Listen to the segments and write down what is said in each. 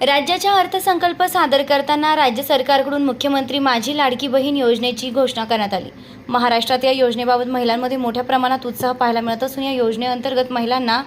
राज्याच्या अर्थसंकल्प सादर करताना राज्य सरकारकडून मुख्यमंत्री माझी लाडकी बहीण योजनेची घोषणा करण्यात आली. महाराष्ट्रात या योजनेबाबत महिलांमध्ये मोठ्या प्रमाणात उत्साह पाहायला मिळत असून या योजनेअंतर्गत महिलांना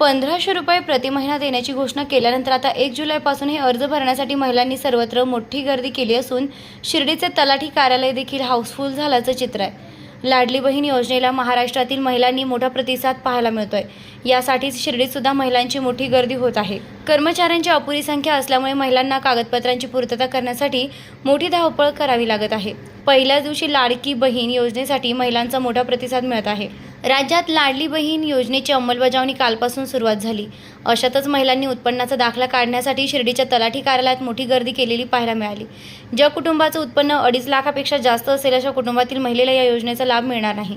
पंधराशे रुपये प्रति महिना देण्याची घोषणा केल्यानंतर आता एक जुलैपासून हे अर्ज भरण्यासाठी महिलांनी सर्वत्र मोठी गर्दी केली असून शिर्डीचे तलाठी कार्यालय देखील हाऊसफुल झाल्याचं चित्र आहे. लाडली बहीण योजनेला महाराष्ट्रातील महिलांनी मोठा प्रतिसाद पाहायला मिळतोय. यासाठीच शिर्डीत सुद्धा महिलांची मोठी गर्दी होत आहे. कर्मचाऱ्यांची अपुरी संख्या असल्यामुळे महिलांना कागदपत्रांची पूर्तता करण्यासाठी मोठी धावपळ करावी लागत आहे. पहिल्याच दिवशी लाडकी बहीण योजनेसाठी महिलांचा मोठा प्रतिसाद मिळत आहे. राज्यात लाडली बहीण योजनेची अंमलबजावणी कालपासून सुरुवात झाली. अशातच महिलांनी उत्पन्नाचा दाखला काढण्यासाठी शिर्डीच्या तलाठी कार्यालयात मोठी गर्दी केलेली पाहायला मिळाली. ज्या कुटुंबाचं उत्पन्न अडीच लाखापेक्षा जास्त असेल अशा कुटुंबातील महिलेला या योजनेचा लाभ मिळणार नाही.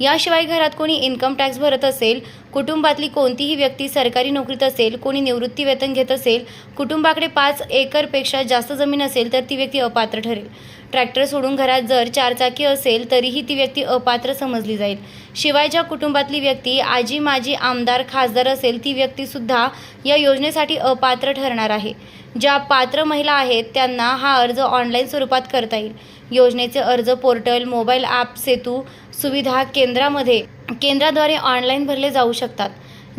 याशिवाय घरात कोणी इन्कम टॅक्स भरत असेल कुटुंबातली कोणतीही व्यक्ती सरकारी नोकरीत असेल कोणी निवृत्ती वेतन घेत असेल कुटुंबाकडे पाच एकरपेक्षा जास्त जमीन असेल तर ती व्यक्ती अपात्र ठरेल. ट्रॅक्टर सोडून घरात जर चारचाकी असेल तरीही ती व्यक्ती अपात्र समजली जाईल. शिवाय ज्या कुटुंबातली व्यक्ती आजी माजी आमदार खासदार असेल ती व्यक्तीसुद्धा या योजनेसाठी अपात्र ठरणार आहे. ज्या पात्र महिला आहेत त्यांना हा अर्ज ऑनलाईन स्वरूपात करता येईल. योजनेचे अर्ज पोर्टल मोबाईल ॲप सेतू सुविधा केंद्रामध्ये केंद्राद्वारे ऑनलाईन भरले जाऊ शकतात.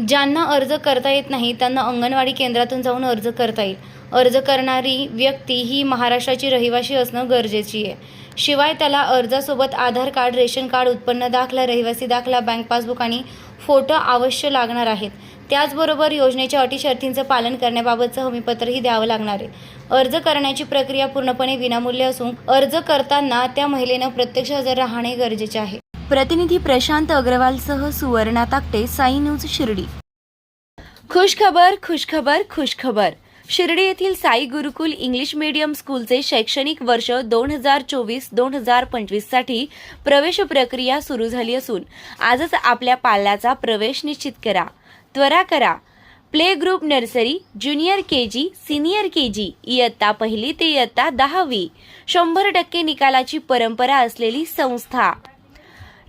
ज्यांना अर्ज करता येत नाही त्यांना अंगणवाडी केंद्रातून जाऊन अर्ज करता येईल. अर्ज करणारी व्यक्ती ही महाराष्ट्राची रहिवासी असणं गरजेची आहे. शिवाय त्याला अर्जासोबत आधार कार्ड रेशन कार्ड उत्पन्न दाखला रहिवासी दाखला बँक पासबुक आणि फोटो अवश्य लागणार आहेत. त्याचबरोबर योजनेच्या अटी शर्तींचं पालन करण्याबाबतचं हमीपत्रही द्यावं लागणार आहे. अर्ज करण्याची प्रक्रिया पूर्णपणे विनामूल्य असून अर्ज करताना त्या महिलेनं प्रत्यक्ष हजर राहणे गरजेचे आहे. प्रतिनिधी प्रशांत अग्रवालसह सुवर्णा ताकटे साई न्यूज शिर्डी. खुश खबर खुश खबर खुश खबर शिर्डी येथील साई गुरुकुल इंग्लिश मीडियम स्कूलचे शैक्षणिक वर्ष दोन हजार चोवीस दोन हजार पंचवीससाठी प्रवेश प्रक्रिया सुरू झाली असून आजच आपल्या पाल्याचा प्रवेश निश्चित करा. त्वरा करा. Play group nursery junior K G senior K G इयत्ता पहिली ते इयत्ता दहावी. शंभर टक्के निकालाची परंपरा असलेली संस्था.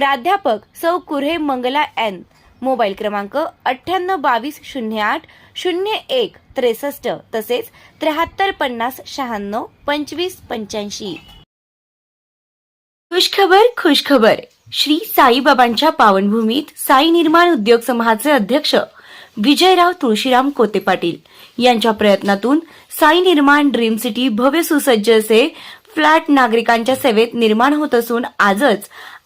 प्राध्यापक सौ कुऱ्हे मंगला एन. मोबाईल क्रमांक अठ्ठ्याण्णव बावीस शून्य आठ शून्य एक त्रेसष्ट तसेच त्र्याहत्तर पन्नास शहाण्णव पंचवीस पंच्याऐंशी. खुशखबर खुशखबर. श्री साईबाबांच्या पावनभूमीत साई निर्माण उद्योग समूहाचे अध्यक्ष विजयराव तुळशीराम कोते पाटील यांच्या प्रयत्नातून साई निर्माण ड्रीम सिटी भव्य सुसज्ज असे फ्लॅट नागरिकांच्या सेवेत निर्माण होत असून आजच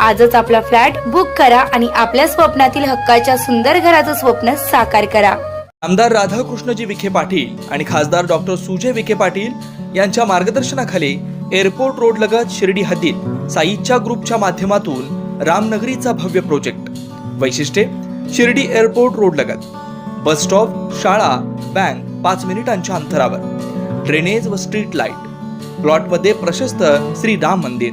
आजच आपला फ्लॅट बुक करा आणि आपल्या स्वप्नातील हक्काच्या सुंदर घराचं स्वप्न साकार करा. आमदार राधाकृष्णजी विखे पाटील आणि खासदार डॉक्टर सुजय विखे पाटील यांच्या मार्गदर्शनाखाली एअरपोर्ट रोड लगत शिर्डी हद्दीत साईच्या ग्रुपच्या माध्यमातून रामनगरीचा भव्य प्रोजेक्ट. वैशिष्ट्ये शिर्डी एअरपोर्ट रोड लगत. बस स्टॉप शाळा बँक पाच मिनिटांच्या अंतरावर. ड्रेनेज व स्ट्रीट लाइट. प्लॉटमध्ये प्रशस्त श्री राम मंदिर.